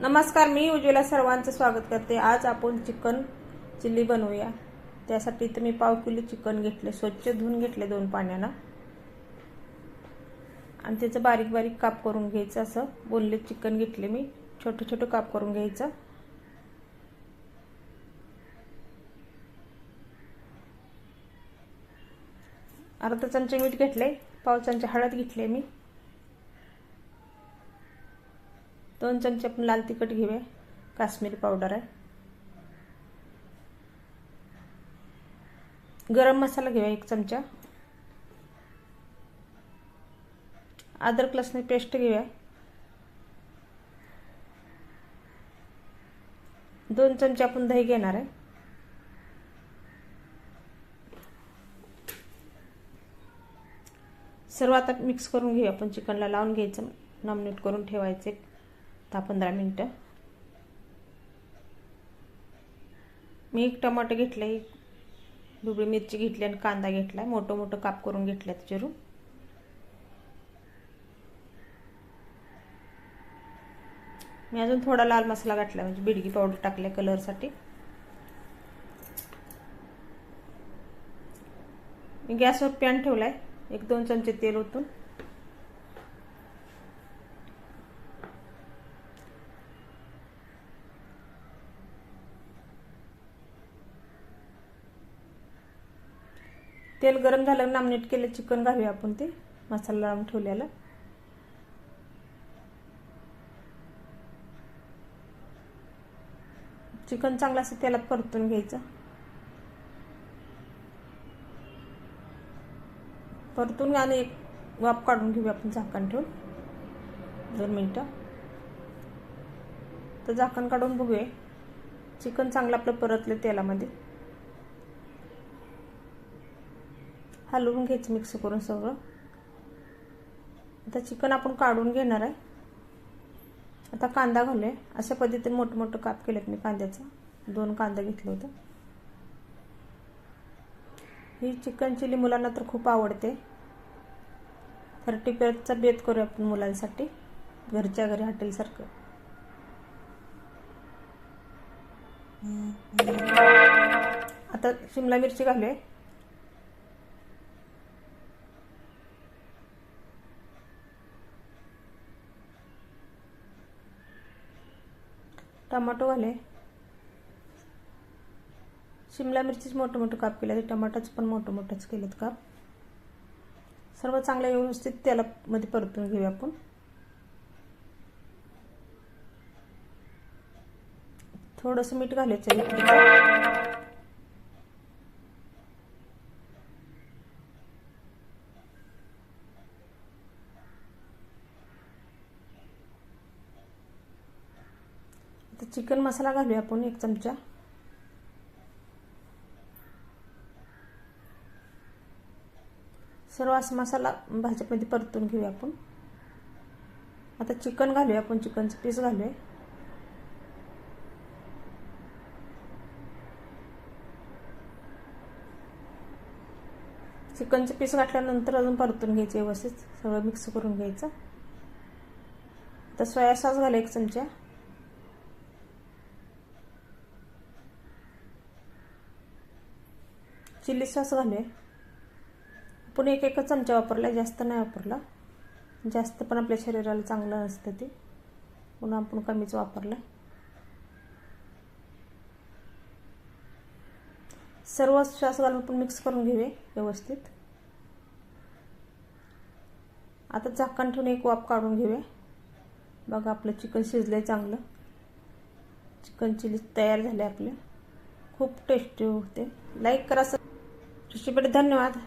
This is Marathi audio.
नमस्कार मी उज्ज्वला सर्वांचं स्वागत करते. आज आपण चिकन चिल्ली बनवूया. त्यासाठी इथं मी पाव किलो चिकन घेतले स्वच्छ धुवून घेतले दोन पाण्यानं. आणि त्याचं बारीक बारीक काप करून घ्यायचं असं. बोलले चिकन घेतले मी. छोटं छोटं काप करून घ्यायचं. अर्धा चमचे मीठ घेतले पाव चमचे हळद घेतले मी. दोन चमचे आपण लाल तिखट घेऊया. काश्मीरी पावडर आहे. गरम मसाला घेऊया एक चमचा. अद्रक लसणी पेस्ट घेऊया. दोन चमचे आपण दही घेणार आहे. सर्व आता मिक्स करून घेऊया. आपण चिकनला लावून घ्यायचं. नॉमिनेट करून ठेवायचे. दहा पंधरा मिनटं. मी एक टमाटर घेतलं एक दुबळी मिरची घेतली आणि कांदा घेतला. आहे मोठं मोठं काप करून घेतलं त्याच्यावरून. मी अजून थोडा लाल मसाला घातला म्हणजे बिडगी पावडर टाकल्या कलरसाठी. मी गॅसवर पॅन ठेवला आहे एक दोन चमचे तेल ओतून. तेल गरम झालं नामनेट केलं चिकन घालूया आपण ते मसाला लावून ठेवलेला. चिकन चांगलं असं तेलात परतून घ्यायचं. परतून आणि एक वाफ काढून घेऊया आपण झाकण ठेवून. दोन मिनटं. तर झाकण काढून बघूया. चिकन चांगलं आपलं परतलं तेलामध्ये. हलवून घ्यायचं मिक्स करून सगळं. आता चिकन आपण काढून घेणार आहे. आता कांदा घालूया. अशा पद्धतीने मोठं मोठं काप केलेत मी कांद्याचं? दोन कांदा घेतलं होतं. ही चिकन चिली मुलांना तर खूप आवडते. थर्टी पेजचा बेत करूया आपण मुलांसाठी. घरच्या घरी हॉटेलसारखं. आता शिमला मिरची घालूया. टमाटोवाले. शिमला मिरचीच मोठं मोठं काप केलं. टमाटाचं पण मोठं मोठंच केलं काप. सर्व चांगलं व्यवस्थित त्याला मध्ये परतून घेऊया आपण. थोडंसं मीठ घालायचं चिकन मसाला घालूया आपण एक चमचा. सर्व असा मसाला भाजीमध्ये परतून घेऊया आपण. आता चिकन घालूया आपण चिकनचं पीस घालूया. चिकनचं पीस घातल्यानंतर अजून परतून घ्यायचं व्यवस्थित सगळं मिक्स करून घ्यायचं. आता सोया सॉस घाला एक चमचा. चिल्ली सॉस घालूया आपण एक एकच चमचा वापरला जास्त नाही वापरला. जास्त पण आपल्या शरीराला चांगलं नसतं ते. म्हणून आपण कमीच वापरला सर्व श्वास घालून आपण मिक्स करून घेऊया व्यवस्थित. आता झाकण ठेवून एक वाफ काढून घेऊया. बघा आपलं चिकन शिजलंय चांगलं. चिकन चिली तयार झाले आपले. खूप टेस्टी होते. लाईक करा दृष्टीपट धन्यवाद